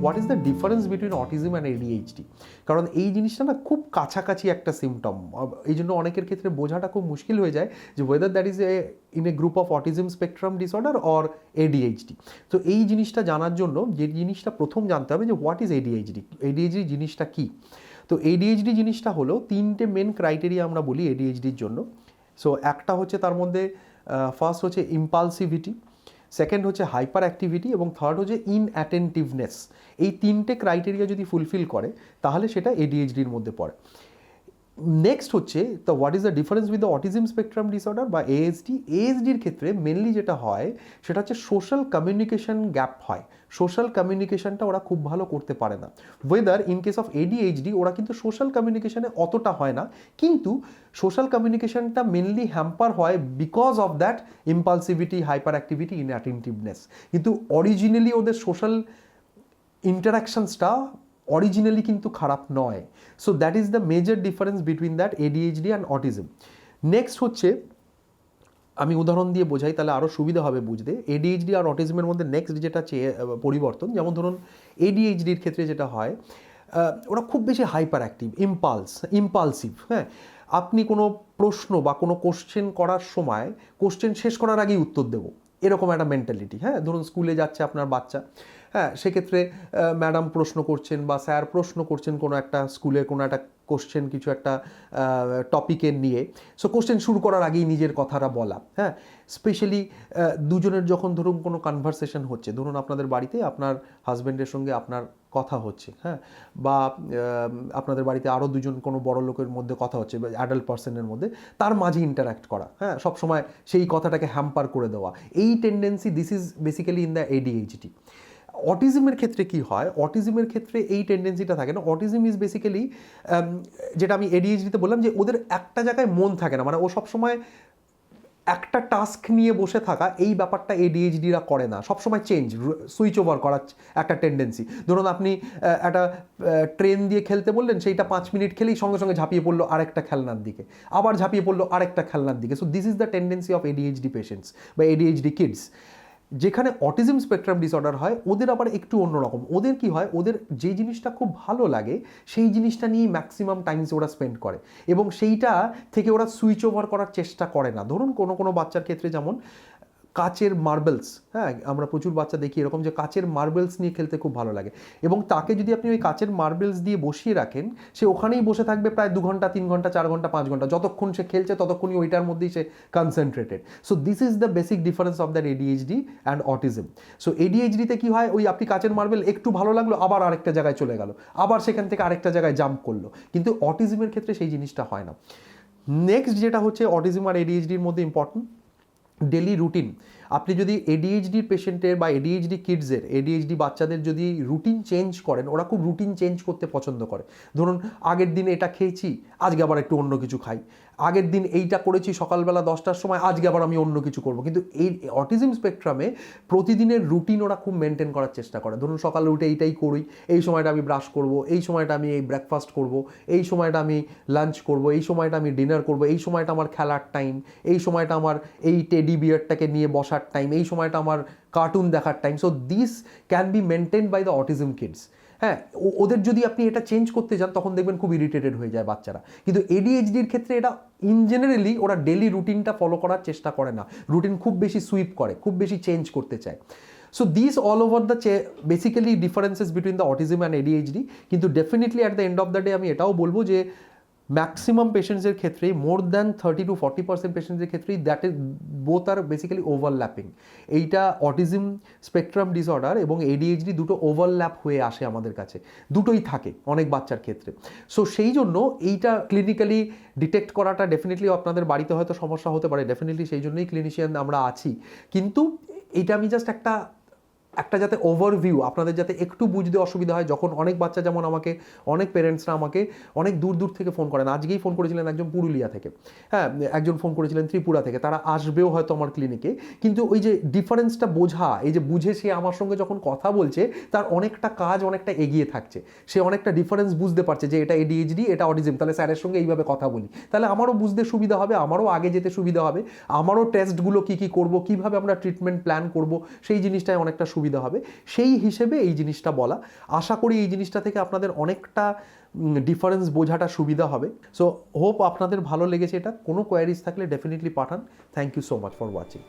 What is the difference between autism and ADHD কারণ এই জিনিসটা না খুব কাছাকাছি একটা সিমটম এই জন্য অনেকের ক্ষেত্রে বোঝাটা খুব মুশকিল হয়ে যায় যে whether that is a in a group of autism spectrum disorder or ADHD তো এই জিনিসটা জানার জন্য যে জিনিসটা প্রথম জানতে হবে যে হোয়াট ইজ এডিএইচডি এডিএইচডি জিনিসটা কী? তো এডিএইচডি জিনিসটা হলো তিনটে মেন ক্রাইটেরিয়া আমরা বলি এডিএইচডির জন্য। সো একটা হচ্ছে তার মধ্যে ফার্স্ট হচ্ছে ইম্পালসিভিটি সেকেন্ড হচ্ছে হাইপার অ্যাক্টিভিটি এবং থার্ড হচ্ছে ইনঅ্যাটেন্টিভনেস এই তিনটে ক্রাইটেরিয়া যদি ফুলফিল করে, তাহলে সেটা এডিএইচডির মধ্যে পড়ে। নেক্সট হচ্ছে the what is the difference with the autism spectrum disorder বা এএসডি এএসডির ক্ষেত্রে মেনলি যেটা হয়, সেটা হচ্ছে সোশ্যাল কমিউনিকেশন গ্যাপ হয়। সোশ্যাল কমিউনিকেশনটা ওরা খুব ভালো করতে পারে না। Whether in case of ADHD ওরা কিন্তু সোশ্যাল কমিউনিকেশানে অতটা হয় না। কিন্তু সোশ্যাল কমিউনিকেশনটা মেনলি হ্যাম্পার হয় because of that impulsivity hyper activity inattentiveness কিন্তু অরিজিনালি ওদের সোশ্যাল ইন্টারাকশনসটা অরিজিনালি কিন্তু খারাপ নয়। So that is the major difference between that ADHD and autism next হচ্ছে, আমি উদাহরণ দিয়ে বোঝাই, তাহলে আরও সুবিধা হবে বুঝতে। এডিএইচডি আর অটিজমের মধ্যে নেক্সট যেটা চেয়ে পরিবর্তন, যেমন ধরুন এডিএইচডির ক্ষেত্রে যেটা হয় ওরা খুব বেশি হাইপার অ্যাক্টিভ ইম্পালস ইম্পালসিভ হ্যাঁ? আপনি কোনো প্রশ্ন বা কোনো কোশ্চেন করার সময় কোশ্চেন শেষ করার আগেই উত্তর দেবো। এরকম একটা মেন্টালিটি হ্যাঁ? ধরুন স্কুলে যাচ্ছে আপনার বাচ্চা। হ্যাঁ সেক্ষেত্রে ম্যাডাম প্রশ্ন করছেন বা স্যার প্রশ্ন করছেন কোনো একটা স্কুলের কোনো একটা কোশ্চেন কিছু একটা টপিকের নিয়ে। সো কোশ্চেন শুরু করার আগেই নিজের কথাটা বলা হ্যাঁ। স্পেশালি দুজনের যখন ধরুন কোনো কনভারসেশন হচ্ছে, ধরুন আপনাদের বাড়িতে আপনার হাজব্যান্ডের সঙ্গে আপনার কথা হচ্ছে হ্যাঁ। বা আপনাদের বাড়িতে আরও দুজন কোনো বড় লোকের মধ্যে কথা হচ্ছে, বা অ্যাডাল্ট পার্সনের মধ্যে, তার মাঝে ইন্টারাক্ট করা হ্যাঁ। সবসময় সেই কথাটাকে হ্যাম্পার করে দেওয়া। এই tendency this is basically in the ADHD অটিজমের ক্ষেত্রে কি হয়? অটিজমের ক্ষেত্রে এই টেন্ডেন্সিটা থাকে না। অটিজম ইজ বেসিক্যালি যেটা আমি এডিএইচডিতে বললাম যে ওদের একটা জায়গায় মন থাকে না। মানে ও সবসময় একটা টাস্ক নিয়ে বসে থাকা, এই ব্যাপারটা এডিএইচডিরা করে না। সবসময় চেঞ্জ সুইচ ওভার করার একটা টেন্ডেন্সি ধরুন আপনি একটা ট্রেন দিয়ে খেলতে বললেন, সেইটা পাঁচ মিনিট খেলেই সঙ্গে সঙ্গে ঝাঁপিয়ে পড়ল আরেকটা খেলনার দিকে। আবার ঝাঁপিয়ে পড়ল আরেকটা খেলনার দিকে। So this is the tendency of ADHD patients বা এডিএইচডি কিডস যেখানে অটিজম স্পেকট্রাম ডিসঅর্ডার হয়, ওদের আবার একটু অন্যরকম। ওদের কি হয়? ওদের যে জিনিসটা খুব ভালো লাগে, সেই জিনিসটা নিয়ে ম্যাক্সিমাম টাইমস ওরা স্পেন্ড করে। এবং সেইটা থেকে ওরা সুইচ ওভার করার চেষ্টা করে না। ধরুন কোনো কোনো বাচ্চার ক্ষেত্রে যেমন কাচের মার্বেলস হ্যাঁ আমরা প্রচুর বাচ্চা দেখি এরকম যে কাচের মার্বেলস নিয়ে খেলতে খুব ভালো লাগে। এবং তাকে যদি আপনি ওই কাচের মার্বেলস দিয়ে বসিয়ে রাখেন, সে ওখানেই বসে থাকবে প্রায় দু ঘণ্টা, তিন ঘণ্টা, চার ঘণ্টা, পাঁচ ঘণ্টা, যতক্ষণ সে খেলছে ততক্ষণই ওইটার মধ্যেই সে concentrated so this is the basic difference of that ADHD and autism so এডিএইচডিতে কি হয়? ওই আপনি কাচের মার্বেল একটু ভালো লাগল, আবার আরেকটা জায়গায় চলে গেল, আবার সেখান থেকে আরেকটা জায়গায় জাম্প করল। কিন্তু অটিজমের ক্ষেত্রে সেই জিনিসটা হয় না। নেক্সট যেটা হচ্ছে অটিজম আর এডিএইচডির মধ্যে ইম্পর্টেন্ট ডেলি রুটিন আপনি যদি এডিএইচডির পেশেন্টের বা এডিএইচডি কিডসের এডিএইচডি বাচ্চাদের যদি রুটিন চেঞ্জ করেন, ওরা খুব রুটিন চেঞ্জ করতে পছন্দ করে। ধরুন, আগের দিন এটা খেয়েছি, আজকে আবার একটু অন্য কিছু খাই। আগের দিন এইটা করেছি সকালবেলা দশটার সময়, আজকে আবার আমি অন্য কিছু করব। কিন্তু এই অটিজম স্পেকট্রামে প্রতিদিনের রুটিন ওরা খুব মেনটেন করার চেষ্টা করে। ধরুন, সকালে উঠে এইটাই করি, এই সময়টা আমি ব্রাশ করব, এই সময়টা আমি এই ব্রেকফাস্ট করব, এই সময়টা আমি লাঞ্চ করব, এই সময়টা আমি ডিনার করব, এই সময়টা আমার খেলার টাইম এই সময়টা আমার এই টেডি বিয়ারটাকে নিয়ে বসার টাইম এই সময়টা আমার কার্টুন দেখার time so this can be maintain by the autism kids হ্যাঁ ওদের যদি আপনি এটা চেঞ্জ করতে যান, তখন দেখবেন খুব ইরিটেটেড হয়ে যায় বাচ্চারা। কিন্তু এডিএইচডির ক্ষেত্রে এটা ইন জেনারেলি ওরা ডেলি রুটিনটা ফলো করার চেষ্টা করে না। রুটিন খুব বেশি সুইপ করে, খুব বেশি চেঞ্জ করতে চায়। So this all over the চে basically differences between the autism and ADHD কিন্তু definitely at the end of the day আমি এটাও বলব যে ম্যাক্সিমাম পেশেন্টসের ক্ষেত্রে more than thirty two forty percent পেশেন্টসের ক্ষেত্রেই that is both R basically overlapping এইটা অটিজম স্পেকট্রাম ডিসঅর্ডার এবং এডিএইচডি দুটো ওভারল্যাপ হয়ে আসে আমাদের কাছে। দুটোই থাকে অনেক বাচ্চার ক্ষেত্রে। সো সেই জন্য এইটা ক্লিনিক্যালি ডিটেক্ট করাটা ডেফিনেটলি আপনাদের বাড়িতে হয়তো সমস্যা হতে পারে। ডেফিনেটলি সেই জন্যই ক্লিনিশিয়ান আমরা আছি। কিন্তু এইটা আমি জাস্ট একটা একটা যাতে ওভারভিউ আপনাদের যাতে একটু বুঝতে অসুবিধা হয়, যখন অনেক বাচ্চা যেমন আমাকে, অনেক পেরেন্টসরা আমাকে অনেক দূর দূর থেকে ফোন করেন। আজকেই ফোন করেছিলেন একজন পুরুলিয়া থেকে। হ্যাঁ একজন ফোন করেছিলেন ত্রিপুরা থেকে। তারা আসবেও হয়তো আমার ক্লিনিকে কিন্তু ওই যে ডিফারেন্সটা বোঝা, এই যে বুঝে সে আমার সঙ্গে যখন কথা বলছে, তার অনেকটা কাজ অনেকটা এগিয়ে থাকছে। সে অনেকটা ডিফারেন্স বুঝতে পারছে যে এটা এডিএইচডি এটা অটিজম তাহলে স্যারের সঙ্গে এইভাবে কথা বলি। তাহলে আমারও বুঝতে সুবিধা হবে, আমারও আগে যেতে সুবিধা হবে। আমারও টেস্টগুলো কী কী করব, কীভাবে আমরা ট্রিটমেন্ট প্ল্যান করব, সেই জিনিসটায় অনেকটা সুবিধা হবে। সেই হিসেবে এই জিনিসটা বলা। আশা করি এই জিনিসটা থেকে আপনাদের অনেকটা ডিফারেন্স বোঝাটা সুবিধা হবে। সো হোপ আপনাদের ভালো লেগেছে এটা। কোনো কোয়ারিজ থাকলে definitely Pathaan. Thank you so much for watching